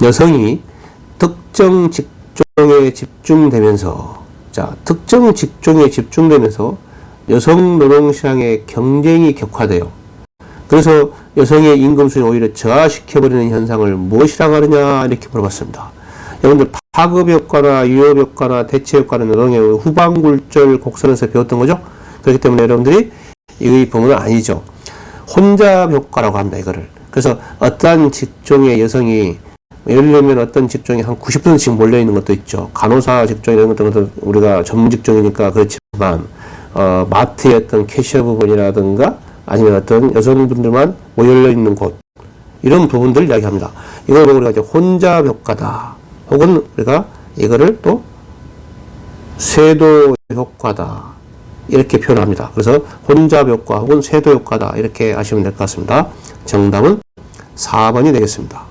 여성이 특정 직종에 집중되면서 자 특정 직종에 집중되면서 여성 노동 시장의 경쟁이 격화돼요. 그래서 여성의 임금 수준을 오히려 저하시켜버리는 현상을 무엇이라고 하느냐 이렇게 물어봤습니다. 여러분들 파급 효과나 유효 효과나 대체 효과는 노동의 후반굴절 곡선에서 배웠던 거죠. 그렇기 때문에 여러분들이 이 부분은 아니죠. 혼잡 효과라고 합니다. 이거를. 그래서 어떠한 직종의 여성이 예를 들면 어떤 직종이 한 90%씩 몰려 있는 것도 있죠. 간호사 직종 이런 것들은 우리가 전문 직종이니까 그렇지만 어, 마트의 어떤 캐셔 부분이라든가 아니면 어떤 여성분들만 모여 있는 곳 이런 부분들 이야기합니다. 이걸 우리가 이제 혼잡 효과다. 혹은 우리가 이거를 또 쇄도 효과다. 이렇게 표현합니다. 그래서 혼잡 효과 혹은 쇄도 효과다. 이렇게 아시면 될 것 같습니다. 정답은 4번이 되겠습니다.